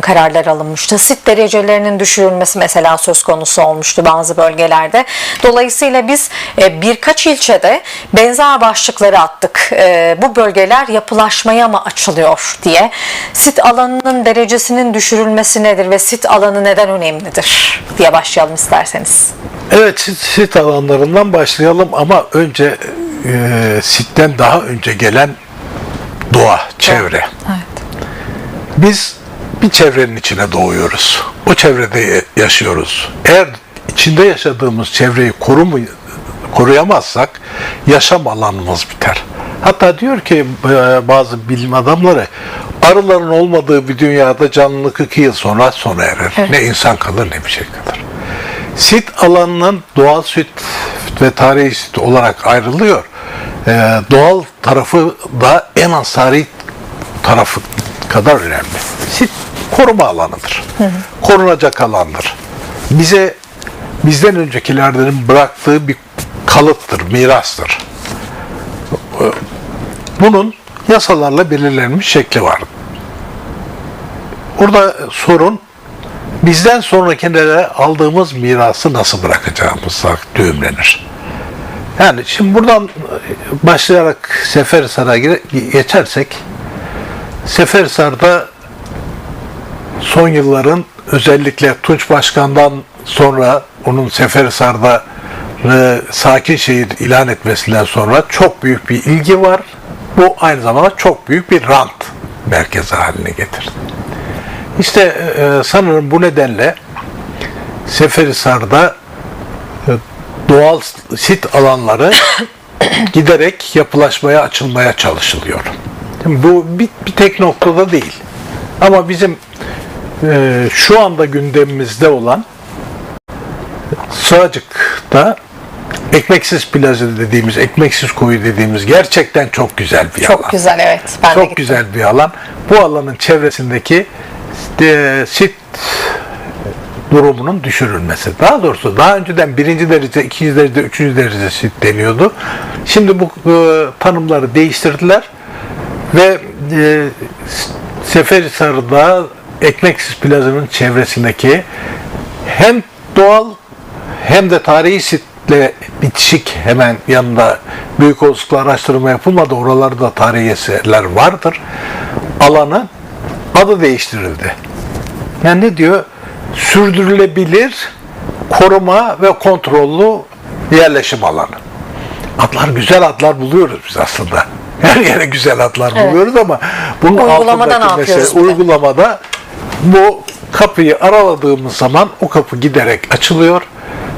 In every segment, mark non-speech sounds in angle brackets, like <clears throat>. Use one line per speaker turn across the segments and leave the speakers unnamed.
kararlar alınmıştı. Sit derecelerinin düşürülmesi mesela söz konusu olmuştu bazı bölgelerde. Dolayısıyla biz e, birkaç ilçede benzer başlıkları attık. E, Bu bölgeler yapılaşmaya mı açılıyor diye. Sit alanının derecesinin düşürülmesi nedir ve sit alanı neden önemlidir diye başlayalım isterseniz.
Evet sit, sit alanlarından başlayalım ama önce e, sitten daha önce gelen doğa, çevre.
Evet.
Biz bir çevrenin içine doğuyoruz. O çevrede yaşıyoruz. Eğer içinde yaşadığımız çevreyi korumu, koruyamazsak yaşam alanımız biter. Hatta diyor ki e, bazı bilim adamları arıların olmadığı bir dünyada canlılık iki yıl sonra sona erer. Ne insan kalır ne bir şey kalır. Sit alanının doğal sit ve tarihi sit olarak ayrılıyor. Ee, doğal tarafı da en az tarihi tarafı kadar önemli. Sit koruma alanıdır. Korunacak alandır. Bize bizden öncekilerden bıraktığı bir kalıptır, mirastır. Bunun yasalarla belirlenmiş şekli var. Orada sorun bizden sonrakilere aldığımız mirası nasıl bırakacağımızla düğümlenir. Yani şimdi buradan başlayarak Seferisar'a gire- geçersek Seferisar'da son yılların özellikle Tunç Başkan'dan sonra onun Seferisar'da e, sakin şehir ilan etmesinden sonra çok büyük bir ilgi var. Bu aynı zamanda çok büyük bir rant merkezi haline getirdi. İşte e, sanırım bu nedenle Seferisar'da e, doğal sit alanları <coughs> giderek yapılaşmaya açılmaya çalışılıyor. Bu bir, bir tek noktada değil. Ama bizim e, şu anda gündemimizde olan Sığacık'ta ekmeksiz plaza dediğimiz, ekmeksiz koyu dediğimiz gerçekten çok güzel bir alan.
Çok güzel evet. Ben
Çok güzel bir alan. Bu alanın çevresindeki e, sit durumunun düşürülmesi. Daha doğrusu daha önceden birinci derece, ikinci derece, üçüncü derece sit deniyordu. Şimdi bu e, tanımları değiştirdiler ve e, Seferihisar'da Ekmeksiz Plaza'nın çevresindeki hem doğal hem de tarihi sitle bitişik hemen yanında büyük olasılıkla araştırma yapılmadı. Oralarda tarihi eserler vardır. Alanı adı değiştirildi. Yani ne diyor? Sürdürülebilir koruma ve kontrollü yerleşim alanı. Adlar güzel adlar buluyoruz biz aslında. Her yere güzel adlar buluyoruz ama bunun
Uygulamada
altındaki mesele, uygulamada bu kapıyı araladığımız zaman o kapı giderek açılıyor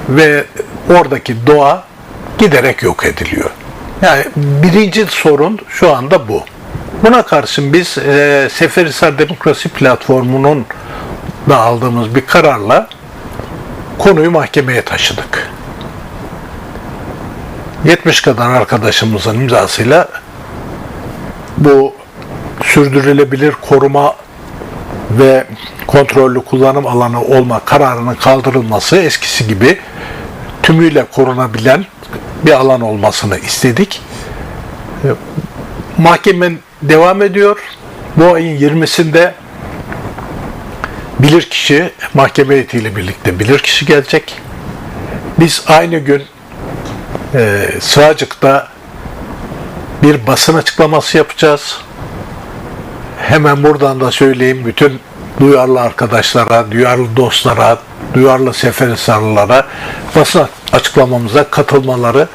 ve oradaki doğa giderek yok ediliyor. Yani birinci sorun şu anda bu. Buna karşın biz e, Seferihisar Demokrasi Platformu'nun da aldığımız bir kararla konuyu mahkemeye taşıdık. 70 kadar arkadaşımızın imzasıyla bu sürdürülebilir koruma ve kontrollü kullanım alanı olma kararının kaldırılması eskisi gibi tümüyle korunabilen bir alan olmasını istedik. E, Mahkeme devam ediyor. Bu ayın 20'sinde bilirkişi mahkeme heyetiyle birlikte bilirkişi gelecek. Biz aynı gün e, Sığacık'ta bir basın açıklaması yapacağız. Hemen buradan da söyleyeyim bütün duyarlı arkadaşlara, duyarlı dostlara, duyarlı Seferihisarlılara basın açıklamamıza katılmaları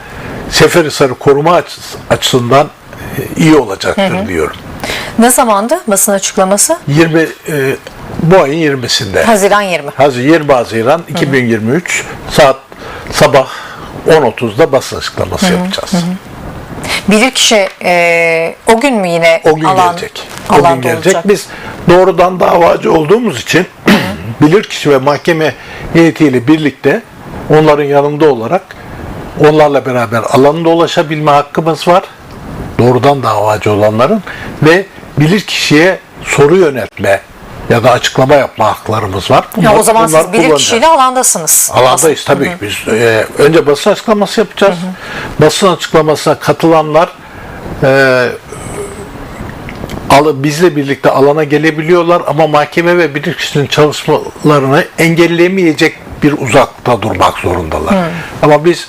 Seferihisar'ı koruma açıs- açısından e, iyi olacaktır diyorum.
Ne zamandı basın açıklaması?
20 e, bu ayın 20'sinde.
Haziran 20.
Hazır 20 Haziran 2023 saat sabah 10.30'da basın açıklaması yapacağız.
Bilirkişi e, o gün mü yine
O gün
alan,
gelecek. O
alanda
gün gelecek.
olacak?
Biz doğrudan davacı olduğumuz için <clears throat> bilirkişi ve mahkeme heyetiyle birlikte onların yanında olarak onlarla beraber alanında ulaşabilme hakkımız var. Doğrudan davacı olanların ve bilirkişiye soru yöneltme ya da açıklama yapma haklarımız var.
Ya o
Bunlar-
zaman
bunlar
siz bilirkişiyle
kullanacağız.
alandasınız.
Alandayız tabii ki. Biz e, önce basın açıklaması yapacağız. Basın açıklamasına katılanlar e, alı bizle birlikte alana gelebiliyorlar ama mahkeme ve bilirkişinin çalışmalarını engelleyemeyecek bir uzakta durmak zorundalar. Ama biz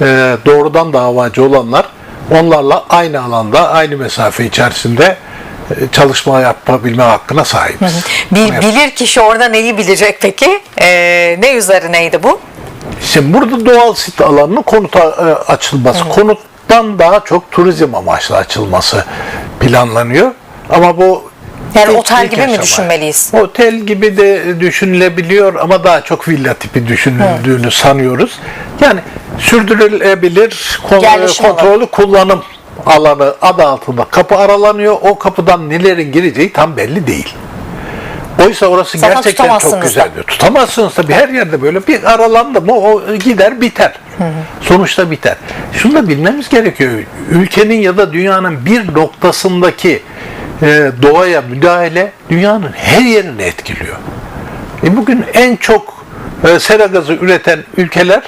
e, doğrudan davacı olanlar onlarla aynı alanda, aynı mesafe içerisinde çalışma yapabilme hakkına sahibiz.
Bir,
Bunu
bilir kişi orada neyi bilecek peki? Ee, ne üzerineydi bu?
Şimdi burada doğal sit alanının konuta e, açılması, konuttan daha çok turizm amaçlı açılması planlanıyor. Ama bu
Yani
ilk-
otel
ilk
gibi mi
aşama.
düşünmeliyiz?
Otel gibi de düşünülebiliyor ama daha çok villa tipi düşünüldüğünü sanıyoruz. Yani sürdürülebilir kon-
Yerleşim alanı.
kontrollü kullanım alanı adı altında kapı aralanıyor. O kapıdan nelerin gireceği tam belli değil. Oysa orası
Zaten
gerçekten çok güzel.
da.
Tutamazsınız tabii her yerde böyle bir aralandı mı o gider biter. Sonuçta biter. Şunu da bilmemiz gerekiyor. Ülkenin ya da dünyanın bir noktasındaki e, doğaya müdahale dünyanın her yerini etkiliyor. E bugün en çok e, sera gazı üreten ülkeler